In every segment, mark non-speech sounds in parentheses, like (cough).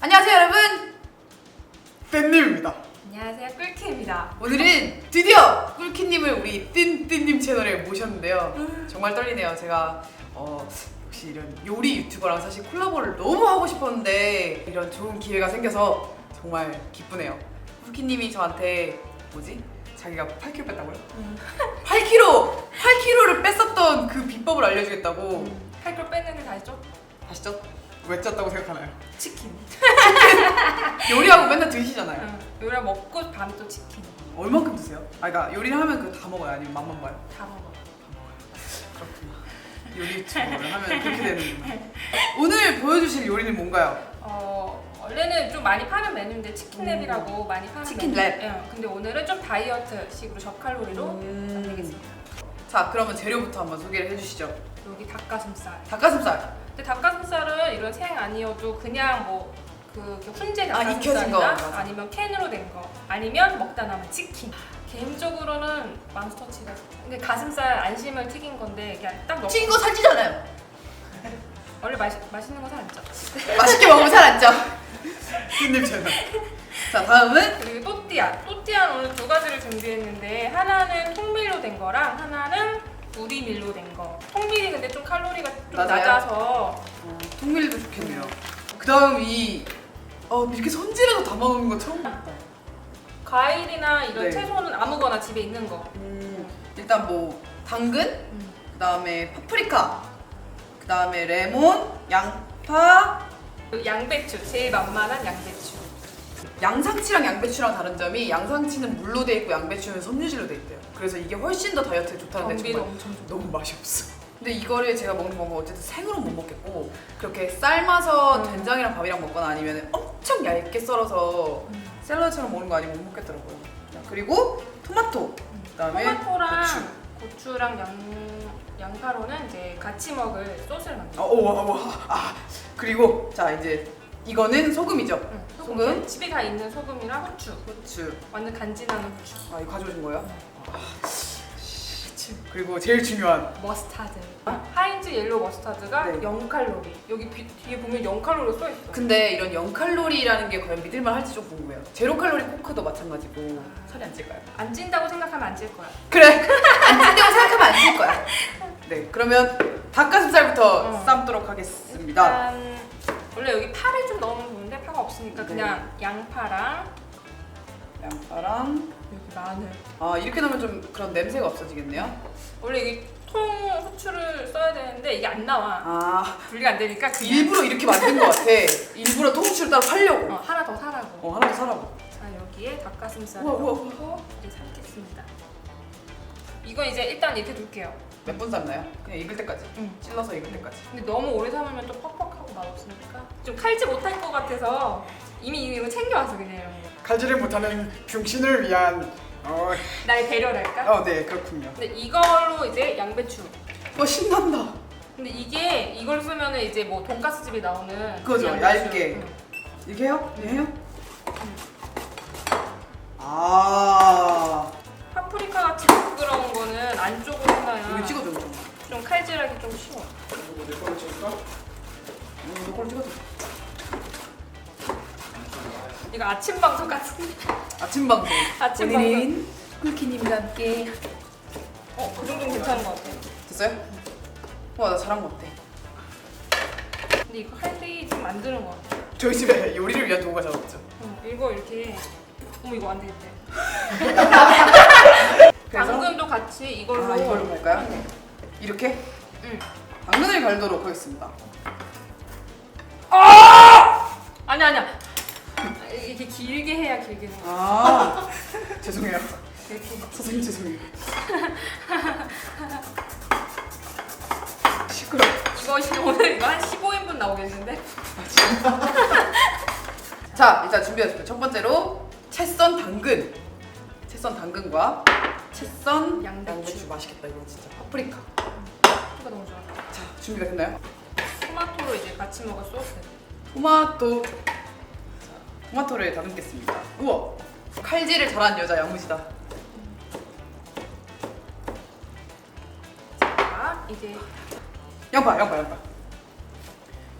안녕하세요 여러분 뜬님입니다 안녕하세요 꿀키입니다. 오늘은 드디어 꿀키님을 우리 뜬뜬님 채널에 모셨는데요 정말 떨리네요 제가 어, 역시 이런 요리 유튜버랑 사실 콜라보를 너무 하고 싶었는데 이런 좋은 기회가 생겨서 정말 기쁘네요 꿀키님이 저한테 뭐지? 자기가 8kg 뺐다고요? (laughs) 8kg! 8kg를 뺐었던 그 비법을 알려주겠다고 팔걸 뺐는데 다시 좀 아시죠? 왜 쪘다고 생각하나요? 치킨. 요리하고 맨날 드시잖아요 응. 요리 먹고 밤에 또 치킨. 얼만큼 드세요? 아 그러니까 요리를 하면 그다 먹어요? 아니면 맛만 봐요? 다 먹어. 그렇구나 요리 유튜버를 하면 그렇게 되는구나 오늘 보여주실 요리는 뭔가요? 어 원래는 좀 많이 파는 메뉴인데 치킨랩이라고 많이 파는 치킨 메뉴. 랩. 예. 근데 오늘은 좀 다이어트식으로 저칼로리로 음. 만들겠습니다. 자 그러면 재료부터 한번 소개를 해주시죠 여기 닭가슴살. 닭가슴살 근데 닭가슴살은 이런 생 아니어도 그냥 뭐그 훈제 아, 익혀진 거, 닭가슴살이나 맞아. 아니면 캔으로 된 거, 아니면 먹다 남은 치킨. 개인적으로는 맘스터치가. 근데 가슴살 안심을 튀긴 건데 그냥 딱 넣고. 튀긴 거 살찌잖아요 (laughs) 원래 맛 맛있는 거살안 쪄. 맛있게 먹으면 살 안 쪄. 님 채널 자 다음은 그리고 또띠아. 또띠아는 오늘 두 가지를 준비했는데 하나는 통밀로 된 거랑 하나는 우리 밀로 된 거. 통밀이 근데 좀 칼로리가 좀 낮아요? 낮아서 어, 통밀도 좋겠네요 그 다음 이 어, 이렇게 손질해서 담아놓는 거 처음 봤다 과일이나 이런 네. 채소는 아무거나 집에 있는 거. 음, 일단 뭐 당근 그 다음에 파프리카 그 다음에 레몬 양파 그 양배추 제일 만만한 양배추. 양상치랑 양배추랑 다른 점이 양상치는 물로 돼 있고 양배추는 섬유질로 돼 있대요. 그래서 이게 훨씬 더 다이어트에 좋다는데 정말 엄청 좋고. 너무 맛이 없어. 근데 이거를 제가 먹는 방법 어쨌든 생으로 못 먹겠고 그렇게 삶아서 음. 된장이랑 밥이랑 먹거나 아니면 엄청 얇게 썰어서 음. 샐러드처럼 먹는 거 아니면 못 먹겠더라고요. 자, 그리고 토마토, 그다음에 토마토랑 고추. 고추. 랑 양, 양파로는 이제 같이 먹을 소스를 만들어. 아, 오, 와, 와, 아 그리고 자 이제 이거는 소금이죠. 응, 소금? 소금. 집에 다 있는 소금이랑 후추. 고추. 완전 간지나는 후추. 아 이거 가져오신 거예요? 아, 그리고 제일 중요한 머스타드. 하인즈 옐로우 머스타드가 네. 0칼로리. 여기 뒤, 뒤에 보면 0칼로리 써 있어. 근데 이런 0칼로리라는 게 과연 믿을만 할지 좀 궁금해요. 제로 칼로리 코크도 마찬가지고 살이 안 찔까요? 안 찐다고 생각하면 안 찔 거야. 그래 안 찐다고 생각하면 안 찔 거야. (laughs) 네 그러면 닭가슴살부터 어. 삶도록 하겠습니다. 일단 원래 여기 파를 좀 넣으면 좋은데 파가 없으니까 그냥 양파랑 양파랑 여기 마늘. 아 이렇게 넣으면 좀 그런 냄새가 없어지겠네요. 원래 여기 통 후추를 써야 되는데 이게 안 나와. 아 분리가 안 되니까 그냥 일부러 이렇게 만든 것 같아. (laughs) 일부러 통후추를 따로 팔려고. 어, 하나 더 사라고. 어 하나 더 사라고. 자 여기에 닭가슴살을 우와, 우와, 넣고 이제 삶겠습니다. 이건 이제 일단 이렇게 둘게요. 몇 분 삶나요? 그냥 익을 때까지. 응. 찔러서 익을 때까지. 근데 너무 오래 삶으면 또 퍽퍽하고 맛없으니까 좀 칼질 못할 것 같아서 이미 이거 챙겨와서 그냥 이런 거. 칼질을 못하는 병신을 위한. 어, 날 배려랄까? 어, 네 그렇군요. 근데 이걸로 이제 양배추. 와 신난다. 근데 이게 이걸 쓰면 은 이제 뭐 돈가스 집에 나오는 그거죠, 양배추. 얇게. 응. 이렇게 해요? 아 파프리카 같이 부끄러운 거는 안쪽으로 해놔야 찍어줘. 좀. 좀 칼질하기 좀 쉬워. 내 거를 찍어줘. 이거 아침 방송 같은데. 아침 방송. 아침 오늘은 꿀키님과 함께 어, 그 정도는 괜찮은 것 같아. 됐어요? 와 나 잘한 것 같아. 근데 이거 할 때좀 만드는 것 같아. 저희 집에 요리를 위한 도구가 잘 없죠. 응, 이거 이렇게. 어머 이거 안 되겠대. (laughs) 그래서 당근도 같이 이걸로. 아 이걸로 갈까요? 이렇게 응. 당근을 갈도록 하겠습니다. 아니 아니야. 이렇게 길게 해야 길게 해. 아 (laughs) 죄송해요. 선생님 죄송해요. (laughs) 시끄러. 이거 지금 오늘 이거 한 15인분 나오겠는데? (laughs) 자 일단 준비했습니다. 첫 번째로 채썬 당근. 채썬 당근과 채썬 양배추. 맛있겠다 이거 진짜. 파프리카. 이거 너무 좋아. 자 준비가 됐나요? 토마토로 이제 같이 먹을 소스. 토마토. 자, 토마토를 다듬겠습니다. 우와 칼질을 잘하는 여자 야무지다. 자, 이제 양파 양파 양파.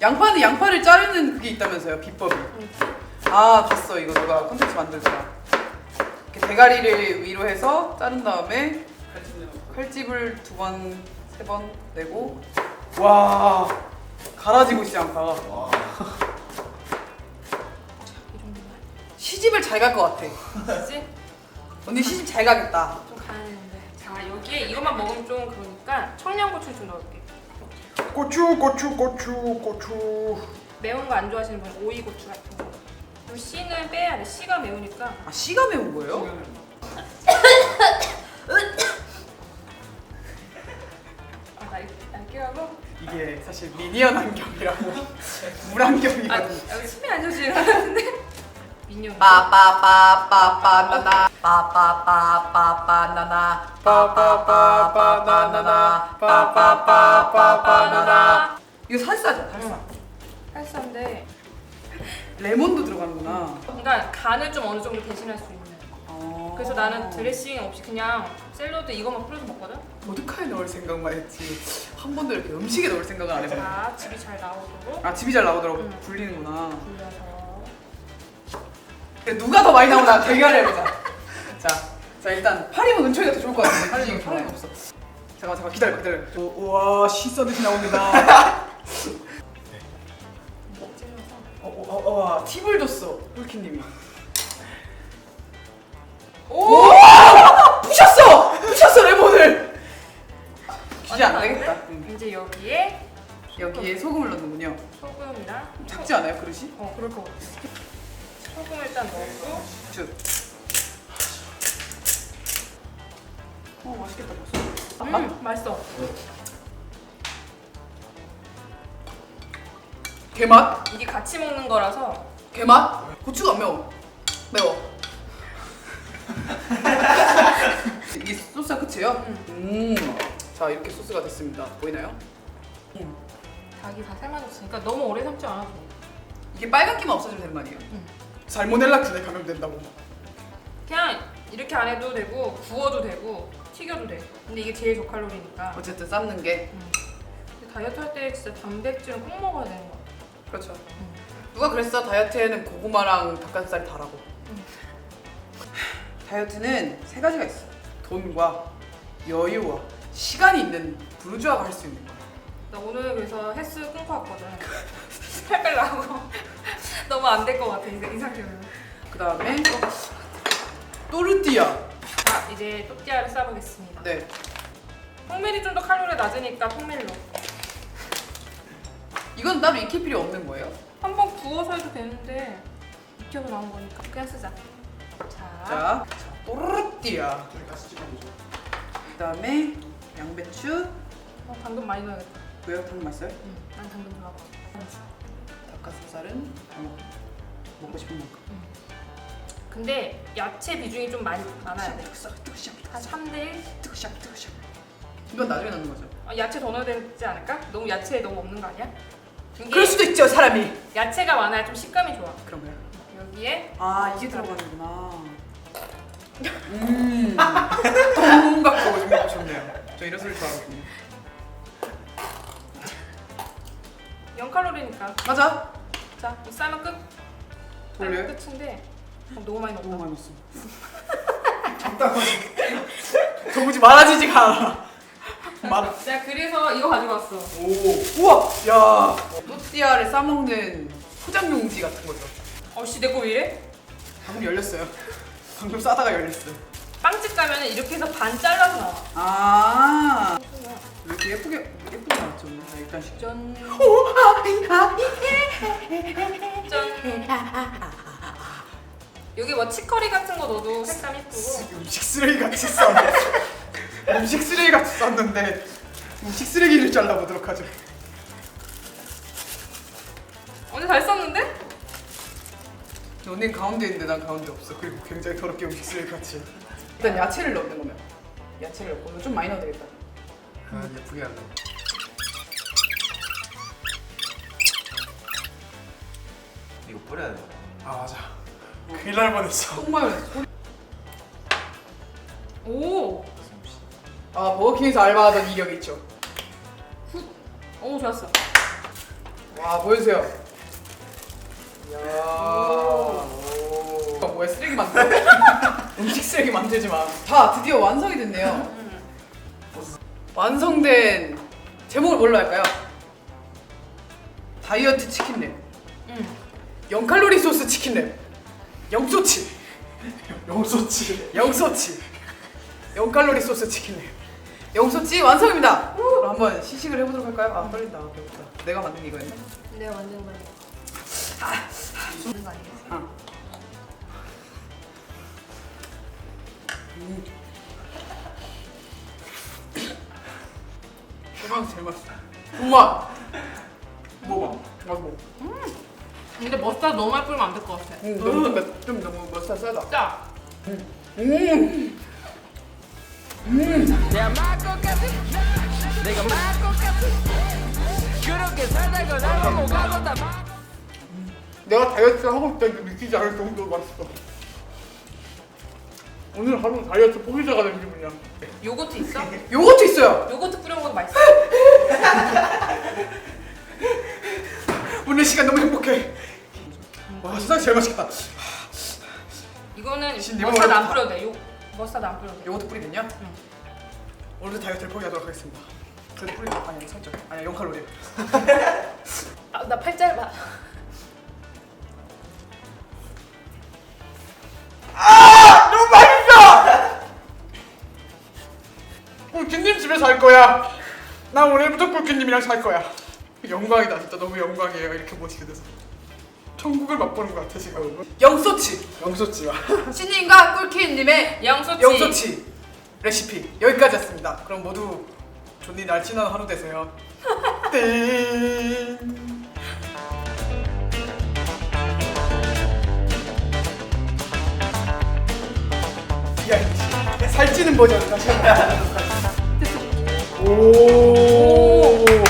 양파는 양파를 자르는 그게 있다면서요 비법이. 아 봤어 이거 누가 콘텐츠 만들더라. 이렇게 대가리를 위로 해서 자른 다음에 칼집을 두 번, 세 번 내고 와 갈아지고 있어 양파가. 시집을 잘 갈 것 같아. 그지? 언니 시집 잘 가겠다. 좀 가야 되는데. 자 여기에 이것만 먹으면 좀 그러니까 청양고추 좀 넣을게. 고추 고추 고추 고추. 매운 거 안 좋아하시는 분 오이 고추 같은 거. 이 씨는 빼야 돼. 씨가 매우니까. 아 씨가 매운 거예요? 아, 날, 날개하고? 이게 사실 미니언 안경이라고 (laughs) 물 아, 안경이거든. 여기 숨이 안것 같은데? 민영. 빠빠빠빠빠나나 빠빠빠빠빠나나 빠빠빠빠나나 빠빠빠빠나나 이거 살사죠 살사. 살사인데. 레몬도 들어가는구나. 그러니까 간을 좀 어느 정도 대신할 수 있는. 어. 그래서 나는 드레싱 없이 그냥 샐러드 이것만 뿌려서 먹거든? 보드카에 넣을 생각만 했지 한 번도 이렇게 음식에 넣을 생각은 안 해봤네. 자, 집이 잘 나오도록 아 집이 잘 나오더라고 응. 불리는구나. 불려서. 근데 누가 더 많이 나오나 대결을 해보자. 자, 자 일단 파리면 은총이가 더 좋을 것 같은데 파리 지금 파리가 없어. 잠깐만 잠깐 기다려 기다려. 저, 우와 시 써듯이 나옵니다. (laughs) 어, 어, 어, 어, 와, 팁을 줬어 꿀키님이. 오! (laughs) 부셨어! 부셨어 레몬을. 주지 안 되겠다. 응. 이제 여기에 여기에 소금을 넣는군요. 소금이랑 작지 않아요 그릇이? 어 그럴 것 같아. 소금 일단 넣고 쭉. 어 맛있겠다 벌써. 아, 음, 맛있어. 게맛? 이게 같이 먹는 거라서 게맛? 고추가 안 매워. 매워. (laughs) 이게 소스가 끝이에요? 음. 자 이렇게 소스가 됐습니다. 보이나요? 음. 닭이 다 삶아졌으니까 너무 오래 삶지 않아도 돼. 이게 빨갛기만 없어지면 되는 거 아니에요? 음. 살모넬라균에 감염된다고. 그냥 이렇게 안 해도 되고 구워도 되고 튀겨도 돼. 근데 이게 제일 저칼로리니까. 어쨌든 삶는 게 음. 근데 다이어트 할 때 진짜 단백질은 꼭 먹어야 되는 거 같아. 그렇죠. 누가 그랬어? 다이어트에는 고구마랑 닭가슴살이 다라고. 음. 다이어트는 세 가지가 있어. 돈과 여유와 시간이 있는 부르주아가 할 수 있는 거야. 나 오늘 그래서 헬스 끊고 왔거든. (laughs) 살 빼려고. 너무 안 될 것 같아 이, 이 상태로는. 그 다음에 또르띠아. 자 이제 또띠아를 싸보겠습니다. 네. 통밀이 좀 더 칼로리가 낮으니까 통밀로. 이건 따로 익힐 필요 없는 거예요? 한번 구워서 해도 되는데 익혀서 나온 거니까 그냥 쓰자. 자, 자, 또르띠아. 그 다음에 양배추. 어, 당근 많이 넣어야겠다. 왜요? 당근 맛어요? 응, 난 당근 좋아하거든. 닭가슴살은 어, 먹고 싶은 만큼. 근데 야채 비중이 좀 많이 많아야 돼. 뜨거워, 뜨거워, 한 3대 1? 뜨거워, 뜨거워. 이건 나중에 넣는 거죠. 아, 야채 더 넣어야 되지 않을까? 너무 야채 너무 없는 거 아니야? 이게 그럴 수도 있죠, 사람이. 야채가 많아야 좀 식감이 좋아. 그런가요? 여기에 아 이게 들어가는구나. 음, 똥 같고 좀 먹고 싶네요. 저 이런 소리 좋아하거든요. 0칼로리니까. 맞아. 자, 이 싸면 끝. 돌려요? 싸면 끝인데 어, 너무 많이 너무 넣었다. 많이 넣었어. 도무지 말아지지가 않아. 말. 내가 그래서 이거 가지고 왔어. 오, 우와, 야, 또띠아를 싸먹는 포장 용지 같은 거죠. 어씨 내 거 왜 이래? 방금 열렸어요. 방금 싸다가 열렸어요. 빵집 가면 이렇게 해서 반 잘라서 나와. 아, 왜 이렇게 예쁘게 예쁘게 나왔죠? 자. 짠. 오, 아, 이, 아, 이. 짠. 여기 뭐 치커리 같은 거 넣어도 색감 예쁘고. 음식 쓰레기 같이 쌌 (laughs) 음식 쓰레기 같이 쌌는데 음식 쓰레기를 잘라보도록 하죠. 오늘 잘 썼는데? 너는 가운데 있는데 난 가운데 없어. 그리고 굉장히 더럽게 음식 쓰레기 같이. 일단 야채를 넣는 거면 야채를 넣고 좀 많이 넣어야 되겠다. 아 예쁘게 하네. 이거 뿌려야 돼. 아 맞아. 큰일 날 뻔했어. 똥마요네즈. 오. 아 버거킹에서 알바하던 이력이 있죠. 오 좋았어. 와 보여주세요. 이야. 오. 어, 뭐야 쓰레기 만들어? (laughs) 음식 쓰레기 만들지 마. 자 드디어 완성이 됐네요. 완성된 제목을 뭘로 할까요? 다이어트 치킨랩. 음. 0칼로리 소스 치킨랩. 영소치. 영소치. 영소치. 0칼로리 소스 치킨랩. 영소치 완성입니다. 그럼 한번 시식을 해보도록 할까요? 아 떨린다. 배고프다. 내가 만든 게 이거였네. 내가 만든 거야. 거 아니겠어? 아. 음. 대박 제일 맛있어. 우와. 먹어봐. 나도 먹어. 근데 머스타드 너무 많이 뿌리면 안 될 것 같아. 음, 너무 좀, 맵- 좀 너무 머스타 세다. 짜. 음. 내가 막것 같아 내가 막것 같아 그렇게 살다가 나가 못 가고 다 막- 내가 다이어트 하고 있다는 게 믿기지 않을 정도로 맛있어. 오늘 하루 다이어트 포기자가 된 기분이야. 요거트 있어? (laughs) 요거트 있어요. 요거트 뿌려 먹어도 맛있어. (laughs) 오늘 시간 너무 행복해. 와 세상 제일 맛있겠다. 이거는 신님 머스타드 안. 뿌려도 돼. 요 머스타드 안 뿌려도 돼. 요거트 뿌리면요? 응. 오늘도 다이어트를 포기하도록 하겠습니다. 그래도 뿌리면 아니 살짝 아니 0칼로리. 아, 나 팔 짧아. 할 거야. 나 오늘부터 꿀키님이랑 살 거야. 영광이다 진짜 너무 영광이에요 이렇게 모시게 돼서. 천국을 맛보는 것 같아 지금. 영소치. 영소치야. (laughs) 신님과 꿀키님의 양소치. 영소치 레시피 여기까지였습니다. 그럼 모두 좋니 날씬한 하루 되세요. (laughs) 땡. 야. 살찌는 버전 다시 한번 오. 오.